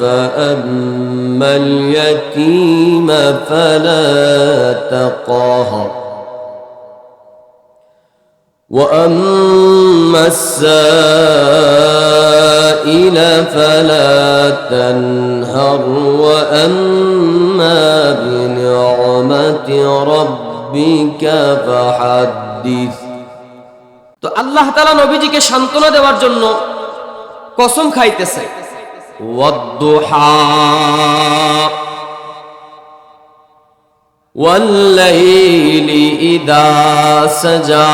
فأما اليتيم فلا تقهر وأما السائل فلا تنهر وأما بنعمة ربك فحدث তো আল্লাহ তালা নবীজিকে সান্ত্বনা দেওয়ার জন্য কসম খাইতেছে ওয়াদ্দুহা والليل إذا سجى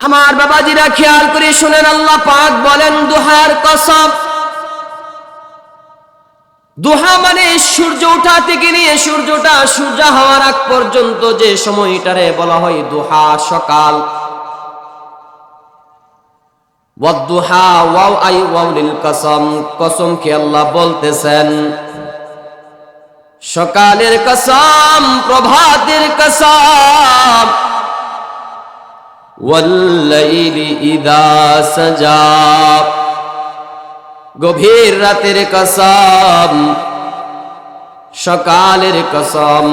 আমার বাবাজিরা খেয়াল করে শুনেন আল্লাহ পাক বলেন দুহার কসম দুহা মানে সূর্য ওঠা থেকে নিয়ে সূর্যটা সূর্য হওয়ার আগ পর্যন্ত যে সময়টারে বলা হয় দুহা সকাল ওয়াদ্দুহা, ওয়াও আই ওয়াউলিল কসম কসম কে আল্লাহ বলতেছেন? সকালের কসম, প্রভাতের কসম। ওয়াল্লাইলি ইদা সাজা। গভীর রাতের কসম, সকালের কসম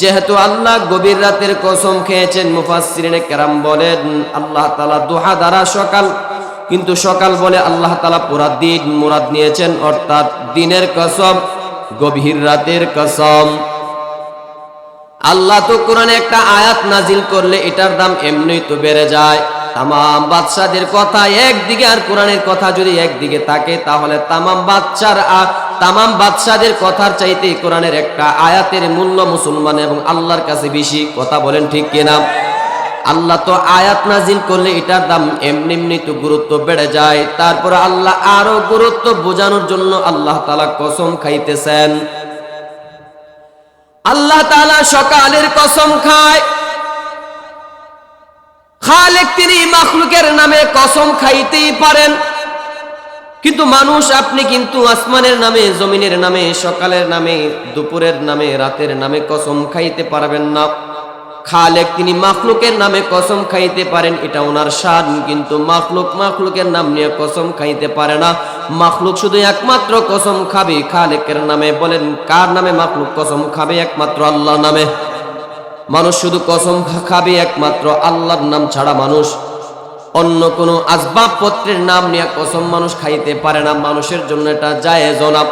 যেহেতু আল্লাহ গভীর রাতের কসম খেয়েছেন, মুফাসসিরিনে কেরাম বলেন, আল্লাহ তালা দোহা দ্বারা সকাল, কিন্তু সকাল বলে আল্লাহ তালা পুরা দিন মুরাদ নিয়েছেন, অর্থাৎ দিনের কসম, গভীর রাতের কসম। আল্লাহ তো কোরআনে একটা আয়াত নাজিল করলে এটার দাম এমনি তো বেড়ে যায়। তামাম বাদশাদের কথা একদিকে আর কোরআনের কথা যদি একদিকে থাকে, তাহলে তামাম আর তামাম বাদশাদের কথার চাইতে কোরআনের একটা আয়াতের মূল্য মুসলমান এবং আল্লাহর কাছে বেশি কথা বলেন ঠিক কিনা? আল্লাহ তো আয়াত নাজিল করলে এটার দাম এমনি এমনি তো গুরুত্ব বেড়ে যায়। তারপরে আল্লাহ আরও গুরুত্ব বোঝানোর জন্য আল্লাহ তালা কসম খাইতেছেন। আল্লাহ তালা সকালের কসম খায়। খালেক তিনি মাখলুকের নামে কসম খাইতেই পারেন। কিন্তু মানুষ, আপনি কিন্তু আসমানের নামে, জমিনের নামে, সকালের নামে, দুপুরের নামে, রাতের নামে কসম খাইতে পারবেন না। খালেক তিনি মাখলুকের নামে কসম খাইতে পারেন, এটা ওনার শান, কিন্তু মাখলুক মাখলুকের নাম নিয়ে কসম খাইতে পারে না। মাখলুক শুধু একমাত্র কসম খাবে, খালেকের নামে বলেন, কার নামে মাখলুক কসম খাবে? একমাত্র আল্লাহ নামে। মানুষ শুধু কসম খাবে, একমাত্র আল্লাহর নাম ছাড়া মানুষ অন্য কোনো আসবাবপত্রের নাম নিয়ে কসম মানুষ খাইতে পারে না, মানুষের জন্য এটা যায় জনাব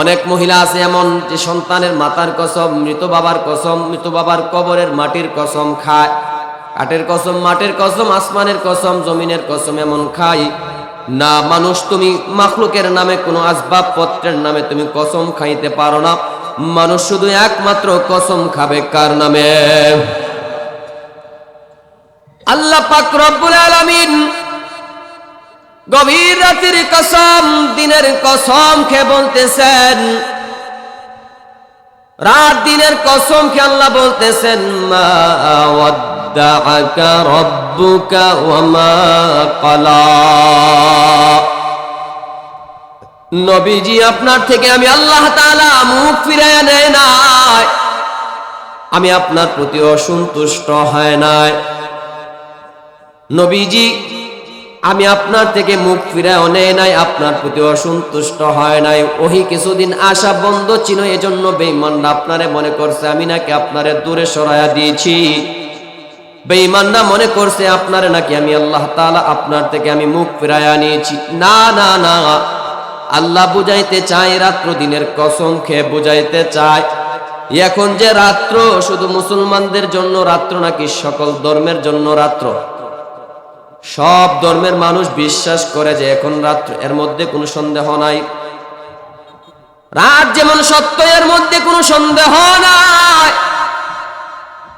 অনেক মহিলা আছে এমন যে সন্তানের মাতার কসম, মৃত বাবার কসম, মৃত বাবার কবরের মাটির কসম খায়। কাঠের কসম, মাটির কসম, আসমানের কসম, জমিনের কসম এমন খাই না। মানুষ তুমি মাখলুকের নামে কোনো আসবাবপত্রের নামে তুমি কসম খাইতে পারো না। মানুষ শুধু একমাত্র কসম খাবে কার নামে? আল্লাহ পাক রব্বুল আলামিন গভীর রাতের কসম, দিনের কসম খে বলতেছেন। রাত দিনের কসম খে আল্লাহ বলতেছেন, মা ওয়াদ্দাআকা রব্বুকা ওয়া মা ক্বালা। নবীজি আপনার থেকে আমি আল্লাহ তাআলা মুখ ফিরাইয়া নেয় নাই। আমি আপনার প্রতি অসন্তুষ্ট হয় নাই। নবীজি, আমি আপনার থেকে মুখ ফিরায় নেয় নাই, আপনার প্রতি অসন্তুষ্ট হয় নাই। ওহি কিছুদিন আশা বন্ধ ছিল, এজন্য বেঈমানরা আপনারে মনে করছে, আমি নাকি আপনারে দূরে সরায়া দিয়েছি। বেঈমানরা মনে করছে, আপনারে নাকি আমি আল্লাহ তাআলা আপনার থেকে আমি মুখ ফিরায়া নিয়েছি। না না না, আল্লাহ বুঝাইতে চায়, রাত্র দিনের কসম খেয়ে বুঝাইতে চায়। এখন যে রাত্র, শুধু মুসলমানদের জন্য রাত্র নাকি সকল ধর্মের জন্য রাত্র? সব ধর্মের মানুষ বিশ্বাস করে যে এখন রাত্র এর মধ্যে কোনো সন্দেহ নাই। রাত যেমন সত্য, এর মধ্যে কোনো সন্দেহ নাই।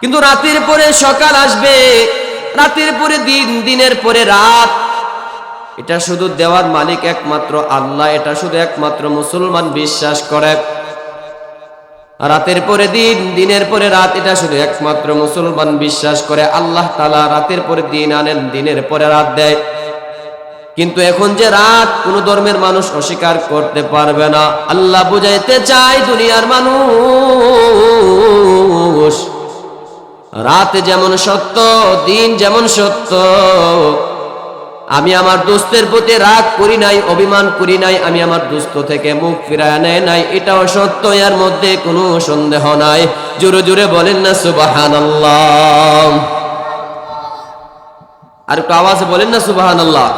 কিন্তু রাতের পরে সকাল আসবে, রাতের পরে দিন, দিনের পরে রাত। এটা শুধু দেওয়ার মালিক একমাত্র আল্লাহ, এটা শুধু একমাত্র মুসলমান বিশ্বাস করে। রাতের পরে দিন, দিনের পরে রাত, এটা শুধু একমাত্র মুসলমান বিশ্বাস করে। আল্লাহ তালা রাতের পরে দিন আনেন, দিনের পরে রাত দেয়। কিন্তু এখন যে রাত, কোন ধর্মের মানুষ অস্বীকার করতে পারবে না। আল্লাহ বুঝাইতে চায় দুনিয়ার মানুষ, রাত যেমন সত্য, দিন যেমন সত্য আমি আমার দোস্তের প্রতি রাগ করি নাই, অভিমান করি নাই, আমি আমার দোস্ত থেকে মুখ ফিরায় নেয় নাই। এটা অসত্য এর মধ্যে কোনো সন্দেহ নাই। জোরে জোরে বলেন না সুবাহান আর একটু আওয়াজ বলেন না সুবাহান আল্লাহ